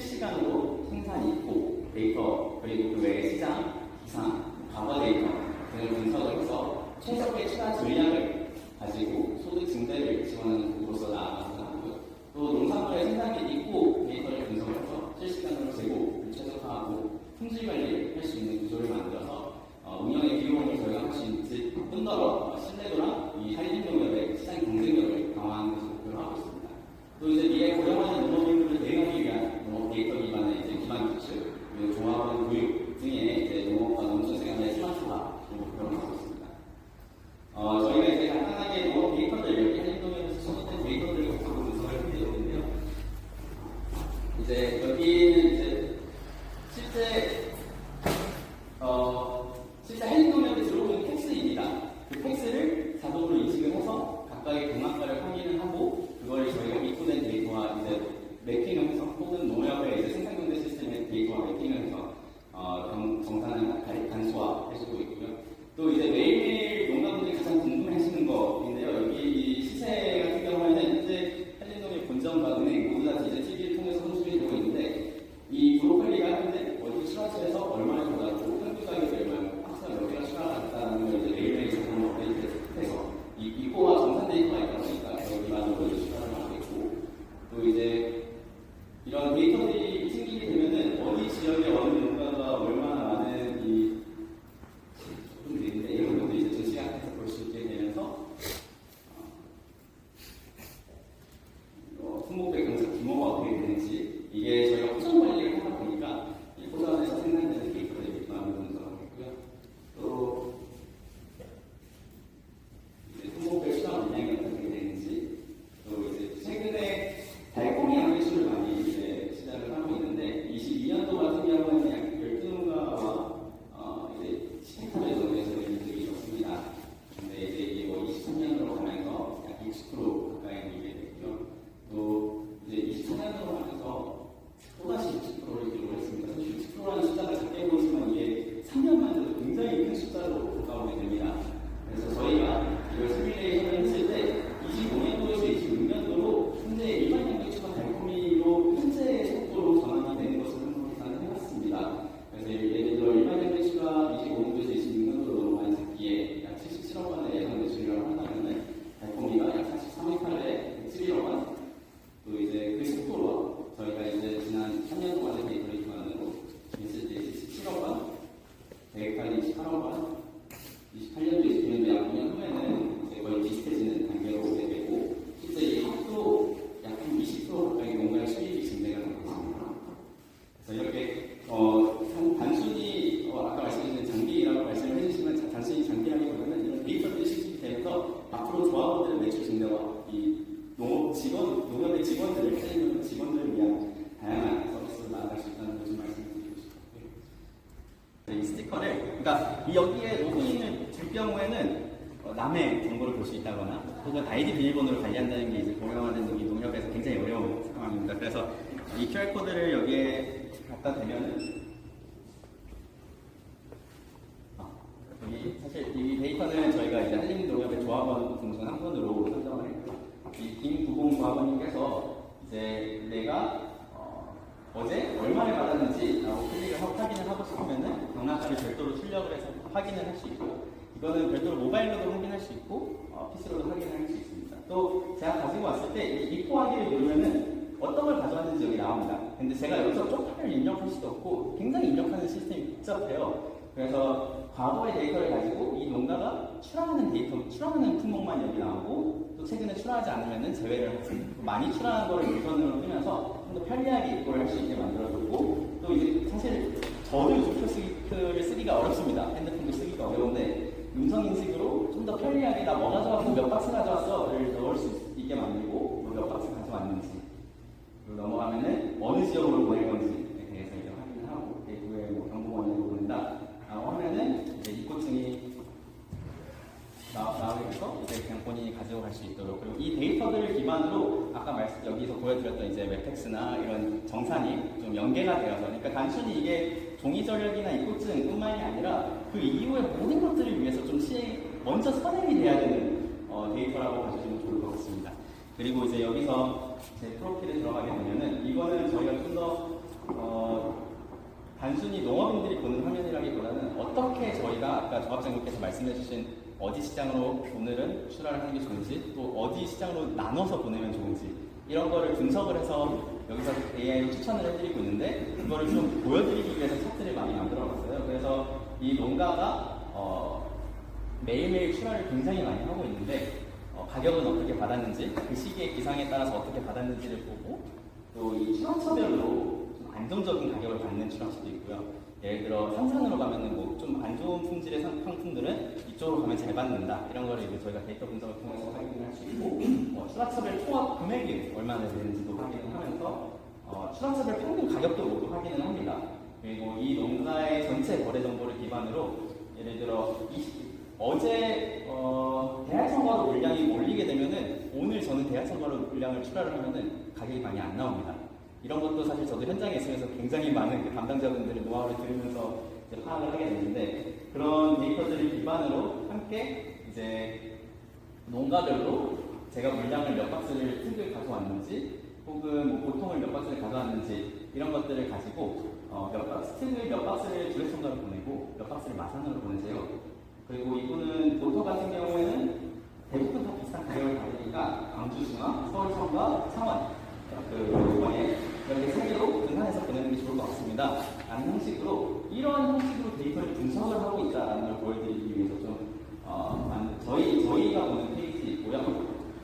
실시간으로 생산 입고 데이터 그리고 그 외에 시장, 기상, 과거 데이터 등을 분석을 해서 최적의 추가 전략을 가지고 소득 증대를 지원하는 어, 실제 한림동역에 들어오는 팩스입니다. 그 팩스를 자동으로 인식을 해서 각각의 공학과를 확인을 하고 그걸 저희가 입고된 데이터와 이제 매핑을 해서 혹은 농협의 이제 생산경제 시스템의 데이터와 매핑을 해서 어, 정- 정산을 간- 간소화해주고 있고요. 또 이제 매일매일 농가분들이 가장 궁금해하시는 거인데요. 여기 이 시세 같은 경우에는 현재 한림동의 본점과 은행 모두 다 이제 TV를 통해서 송출이 되고 있는데 이 브로콜리가 현재 어디 수라집에서 얼마나 받았고 평균 가격이 얼마고 박스가 몇 개가 추가받았다는 걸 이제 매일매일 자동으로 업데이트해서 이 이거와 정산 데이터가 있다 보니까 여기 기반으로 이제 추가를 하고 있고 또 이제 이런 데이터들이 생기게 되면은 어디 지역에 어느 농가가 얼마나 많은 이 조금 느린데 이런 것도 이제 전시학에서 볼 수 있게 되면서 어, 품목별 경작 규모가 어떻게 되는지 이게 저희가 포장 관리를 하다 보니까 이 포장에서 생산되는 데이터를 이렇게 많이 분석하고 있고요. 또 이제 품목별 수량 물량이 어떻게 되는지 또 이제 최근에 달콤이 양배추를 많이 이제 시작을 하고 있는데 22년도 같은 경우에는 약 12농가와 어, 이제 10헥타르 정도에서 이득이 좋습니다. 근데 이제 이게 뭐 23년으로 가면서 약 60% 가까이 이게 됐고요. 또 이제 24년으로 가면서 또다시 60%를 기록을 했습니다. 사실 60%라는 숫자가 작게 보이지만 이게 3년만 해도 굉장히 큰 숫자로 가까우게 됩니다. 그래서 저희가 이걸 시뮬레이션을 했을 때 25년도에서 26년도로 현재 일반 양배추가 달콤이로 현재의 속도로 전환이 되는 것을 한번 계산을 해봤습니다. 그래서 예를 들어 일반 양배추가 25년도에서 26년도로 넘어간 새끼에 약 77억 원의 예상 매출이라고 한다면 달콤이가 약 43헥타르에 101억 원, 또 이제 그 속도로 저희가 이제 지난 3년 동안의 데이터를 기반으로 했을 때 17억 원, 100헥타르 28억 원, 28년도 29년도 약 5년 후에는 이제 거의 비슷해지는 단계로 오게 되고 실제 이 합도 약 한 20% 가까이 농가의 수익이 증대가 되고 있습니다. 그래서 이렇게 어, 단- 단순히 어, 아까 말씀드린 장비라고 말씀을 해주시면 자- 단순히 장비라기보다는 이런 데이터들이 실습이 되면서 앞으로 조합원들의 매출 증대와 이 농업 직원, 농업의 직원들을 살리는 직원들을 위한 다양한 서비스로 나아갈 수 있다는 것을 말씀드리고 싶고요. 네, 이 스티커를, 그러니까 이 여기에 로고 있는 뒷병호에는 어, 남의 정보를 볼 수 있다거나 혹은 아이디 비밀번호를 관리한다는 게 이제 고령화된 이 농협에서 굉장히 어려운 상황입니다. 그래서 이 QR 코드를 여기에 갖다 대면은 아, 여기 사실 이 데이터는 저희가 이제 한림 농협의 조합원 등중 한 분으로 선정을 했고 이 김구봉 조합원님께서 이제 내가 어, 제 얼마를 받았는지라고 클릭을 하고 확인을 하고 싶으면은 경락자를 별도로 출력을 해서 확인을 할 수 있고 이거는 별도로 모바일로도 확인할 수 있고 어, PC로도 확인을 할수 있습니다. 또 제가 가지고 왔을 때 이 입고하기를 누르면은 어떤 걸 가져왔는지 여기 나옵니다. 근데 제가 여기서 쪽파를 입력할 수도 없고 굉장히 입력하는 시스템이 복잡해요. 그래서 과거의 데이터를 가지고 이 농가가 출하하는 데이터, 출하하는 품목만 여기 나오고 또 최근에 출하하지 않으면 제외를 하고 많이 출하한 거를 우선으로 뜨면서 좀 더 편리하게 입고를 할 수 있게 만들어줬고 또 이제 사실 저도 유튜브를 쓰기가 어렵습니다. 핸드폰도 쓰기가 어려운데 음성 인식으로 좀 더 편리하게 나 뭐 가져왔고 몇 박스 가져왔어를 넣을 수 있게 만들고 뭐몇 박스 가져왔는지. 넘어가면은 어느 지역으로 건 국수나 이런 정산이 좀 연계가 되어서 그러니까 단순히 이게 종이 절약이나 입국증뿐만이 아니라 그 이후의 모든 것들을 위해서 좀 시행 먼저 선행이 돼야 되는 어, 데이터라고 봐주시면 좋을 것 같습니다. 그리고 이제 여기서 제 프로필에 들어가게 되면은 이거는 저희가 좀더 어, 단순히 농업인들이 보는 화면이라기보다는 어떻게 저희가 아까 조합장님께서 말씀해주신 어디 시장으로 오늘은 출하를 하는 게 좋은지 또 어디 시장으로 나눠서 보내면 좋은지 이런 거를 분석을 해서 여기서 AI로 추천을 해드리고 있는데 그거를 좀 보여드리기 위해서 차트를 많이 만들어봤어요. 그래서 이 농가가 어, 매일매일 출하를 굉장히 많이 하고 있는데 어, 가격은 어떻게 받았는지 그 시기의 기상에 따라서 어떻게 받았는지를 보고 또 이 출하처별로 좀 안정적인 가격을 받는 출하처도 있고요. 예를 들어 상산으로 가면은 뭐 좀 안 좋은 품질의 상- 상품들은 이쪽으로 가면 잘 받는다 이런 거를 이제 저희가 데이터 분석을 통해서 확인을 할 수 있고 어, 출하처별 통합 금액이 얼마나 되는지도 확인을 하면서 어, 출하처별 평균 가격도 모두 확인을 합니다. 그리고 이 농가의 전체 거래 정보를 기반으로 예를 들어 이, 어제 어, 대하청과로 물량이 몰리게 되면은 오늘 저는 대하청과로 물량을 출하를 하면은 가격이 많이 안 나옵니다. 이런 것도 사실 저도 현장에 있으면서 굉장히 많은 그 담당자분들의 노하우를 들으면서 이제 파악을 하게 됐는데 그런 데이터들을 기반으로 함께 이제 농가별로 제가 물량을 몇 박스를 특을 가져왔는지 혹은 뭐 보통을 몇 박스를 가져왔는지 이런 것들을 가지고 어, 몇 박스, 특을 몇 박스를 주례청가로 보내고 몇 박스를 마산으로 보내세요. 그리고 이분은 보통 같은 경우에는 대부분 다 비슷한 가격을 받으니까 광주 중앙, 서울 청과 창원 그 이번에 이렇게 세 개로 분산해서 같습니다. 라는 형식으로 이런 형식으로 데이터를 분석을 하고 있다는 걸 어,